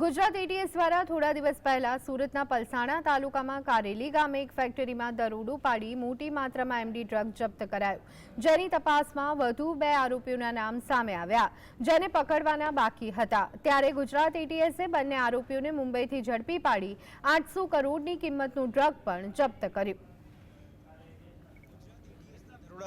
Gujarat ATS દ્વારા થોડા દિવસ પહેલા સુરતના પલસાણા તાલુકામાં કારેલી ગામે એક ફેક્ટરીમાં દરોડો પાડી મોટી માત્રામાં એમડી ડ્રગ જપ્ત કરાયો. જેની તપાસમાં વધુ બે આરોપીઓના નામ સામે આવ્યા, જેને પકડવાના બાકી હતા. ત્યારે ગુજરાત એટીએસે બંને આરોપીઓને મુંબઈથી ઝડપી પાડી આઠસો કરોડની કિંમતનું ડ્રગ પણ જપ્ત કર્યું.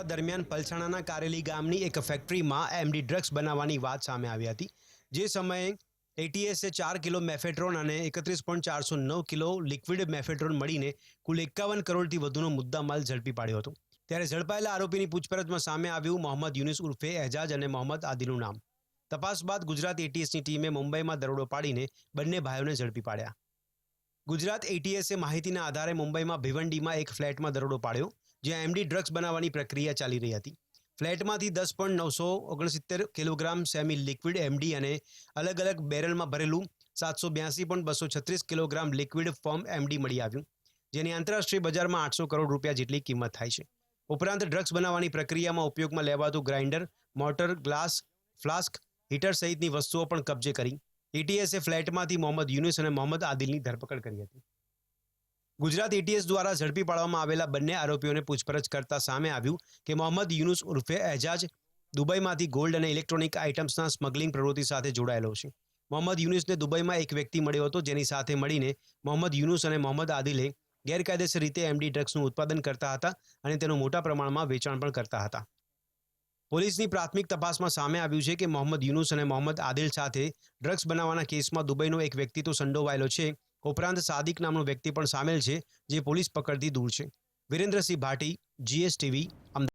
દરમિયાન પલસાણાના કારેલી ગામની એક ફેક્ટરીમાં એમડી ડ્રગ્સ બનાવવાની વાત સામે આવી હતી. જે સમયે એટીએસે ચાર કિલો મેફેટ્રોન અને એકત્રીસ પોઈન્ટ ચારસો નવ કિલો લિક્વિડ મેફેટ્રોન મળીને કુલ એકાવન કરોડથી વધુનો મુદ્દામાલ ઝડપી પાડ્યો હતો. ત્યારે ઝડપાયેલા આરોપીની પૂછપરછમાં સામે આવ્યું મોહમ્મદ યુનિસ ઉર્ફે એજાજ અને મોહમ્મદ આદિલનું નામ. તપાસ બાદ ગુજરાત એટીએસની ટીમે મુંબઈમાં દરોડો પાડીને બંને ભાઈઓને ઝડપી પાડ્યા. ગુજરાત એટીએસે માહિતીના આધારે મુંબઈમાં ભિવંડીમાં એક ફ્લેટમાં દરોડો પાડ્યો, જ્યાં એમડી ડ્રગ્સ બનાવવાની પ્રક્રિયા ચાલી રહી હતી. ફ્લેટમાંથી દસ પોઈન્ટ નવસો ઓગણસિત્તેર કિલોગ્રામ સેમી લિક્વિડ એમડી અને અલગ અલગ બેરલમાં ભરેલું સાતસો બ્યાસી પોઈન્ટ બસો છત્રીસ કિલોગ્રામ લિક્વિડ ફોર્મ એમડી મળી આવ્યું, જેની આંતરરાષ્ટ્રીય બજારમાં આઠસો કરોડ રૂપિયા જેટલી કિંમત થાય છે. ઉપરાંત ડ્રગ્સ બનાવવાની પ્રક્રિયામાં ઉપયોગમાં લેવાતું grinder motor glass, flask, heater સહિતની વસ્તુઓ પણ કબજે કરી ઈટીએસએ ફ્લેટમાંથી મોહમ્મદ યુનુસ અને મોહમ્મદ આદિલની ધરપકડ કરી હતી. ગુજરાત એટીએસ દ્વારા ઝડપી પાડવામાં આવેલા બંને આરોપીઓને પૂછપરછ કરતા સામે આવ્યું કે મોહમ્મદ યુનુસ ઉર્ફે એજાજ દુબઈમાંથી ગોલ્ડ અને ઇલેક્ટ્રોનિક આઇટમ્સના સ્મગલિંગ પ્રવૃત્તિ સાથે જોડાયેલો છે. મોહમ્મદ યુનુસને દુબઈમાં એક વ્યક્તિ મળ્યો હતો જેની સાથે મળીને મોહમ્મદ યુનુસ અને મોહમ્મદ આદિલે ગેરકાયદેસર રીતે એમડી ડ્રગ્સનું ઉત્પાદન કરતા હતા અને તેનું મોટા પ્રમાણમાં વેચાણ પણ કરતા હતા. પોલીસની પ્રાથમિક તપાસમાં સામે આવ્યું છે કે મોહમ્મદ યુનુસ અને મોહમ્મદ આદિલ સાથે ડ્રગ્સ બનાવવાના કેસમાં દુબઈનો એક વ્યક્તિ તો સંડોવાયેલો છે ઉપરાંત સાદિક નામનો વ્યક્તિ પણ સામેલ છે, જે પોલીસ પકડથી દૂર છે. વિરેન્દ્રસિંહ ભાટી જીએસટીવી અમદાવાદ.